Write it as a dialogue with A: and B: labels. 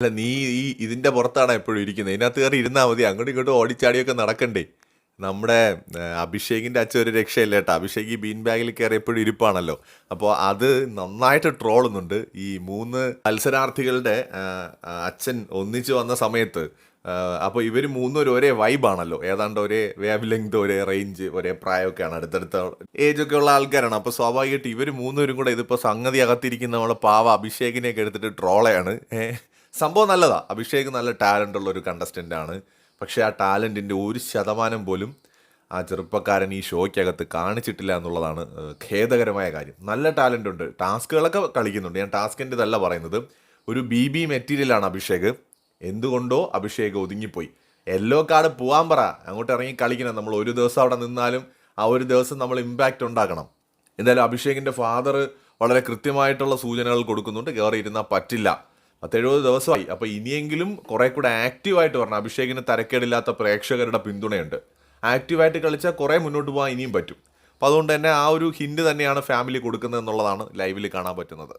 A: അല്ല നീ ഈ ഇതിന്റെ പുറത്താണ് എപ്പോഴും ഇരിക്കുന്നത്? ഇതിനകത്ത് കയറി ഇരുന്നാൽ മതി. അങ്ങോട്ടും ഇങ്ങോട്ടും ഓടിച്ചാടിയൊക്കെ നടക്കണ്ടേ. നമ്മുടെ അഭിഷേകിന്റെ അച്ഛൻ ഒരു രക്ഷയില്ല കേട്ടോ. അഭിഷേക് ഈ ബീൻ ബാഗിൽ കയറി എപ്പോഴും ഇരിപ്പാണല്ലോ. അപ്പോൾ അത് നന്നായിട്ട് ട്രോളുന്നുണ്ട്. ഈ മൂന്ന് മത്സരാർത്ഥികളുടെ അച്ഛൻ ഒന്നിച്ചു വന്ന സമയത്ത് അപ്പോൾ ഇവർ മൂന്നൊരു ഒരേ വൈബാണല്ലോ. ഏതാണ്ട് ഒരേ വേവ് ലെങ്ത് ഒരേ റേഞ്ച് ഒരേ പ്രായമൊക്കെയാണ് അടുത്തടുത്ത ഏജ് ഒക്കെ ഉള്ള ആൾക്കാരാണ്. അപ്പോൾ സ്വാഭാവികമായിട്ട് ഇവർ മൂന്നുപേരും കൂടെ ഇതിപ്പോൾ സംഗതി അകത്തിരിക്കുന്ന നമ്മളെ പാവ അഭിഷേകിനെയൊക്കെ എടുത്തിട്ട് ട്രോളയാണ്. ഏഹ് സംഭവം നല്ലതാ. അഭിഷേക് നല്ല ടാലന്റ് ഉള്ള ഒരു കണ്ടസ്റ്റന്റ് ആണ്. പക്ഷേ ആ ടാലന്റിന്റെ ഒരു ശതമാനം പോലും ആ ചെറുപ്പക്കാരൻ ഈ ഷോയ്ക്കകത്ത് കാണിച്ചിട്ടില്ല എന്നുള്ളതാണ് ഖേദകരമായ കാര്യം. നല്ല ടാലന്റ് ഉണ്ട്. ടാസ്കുകളൊക്കെ കളിക്കുന്നുണ്ട്. ഞാൻ ടാസ്കിന്റെ ഇതല്ല പറയുന്നത്. ഒരു ബി ബി മെറ്റീരിയലാണ് അഭിഷേക്. എന്തുകൊണ്ടോ അഭിഷേക് ഒതുങ്ങിപ്പോയി. യെല്ലോ കാർഡ് പോകാൻ പറ. അങ്ങോട്ട് ഇറങ്ങി കളിക്കണം. നമ്മൾ ഒരു ദിവസം അവിടെ നിന്നാലും ആ ഒരു ദിവസം നമ്മൾ ഇമ്പാക്റ്റ് ഉണ്ടാക്കണം. എന്തായാലും അഭിഷേകിന്റെ ഫാദർ വളരെ കൃത്യമായിട്ടുള്ള സൂചനകൾ കൊടുക്കുന്നുണ്ട്. കയറി ഇരുന്നാൽ പറ്റില്ല. പത്തെഴുപത് ദിവസമായി. അപ്പോൾ ഇനിയെങ്കിലും കുറെ കൂടെ ആക്റ്റീവായിട്ട് വരണം. അഭിഷേകിന് തരക്കേടില്ലാത്ത പ്രേക്ഷകരുടെ പിന്തുണയുണ്ട്. ആക്റ്റീവായിട്ട് കളിച്ചാൽ കുറേ മുന്നോട്ട് പോകാൻ ഇനിയും പറ്റും. അപ്പോൾ അതുകൊണ്ട് തന്നെ ആ ഒരു ഹിന്റ് തന്നെയാണ് ഫാമിലി കൊടുക്കുന്നത് എന്നുള്ളതാണ് ലൈവിൽ കാണാൻ പറ്റുന്നത്.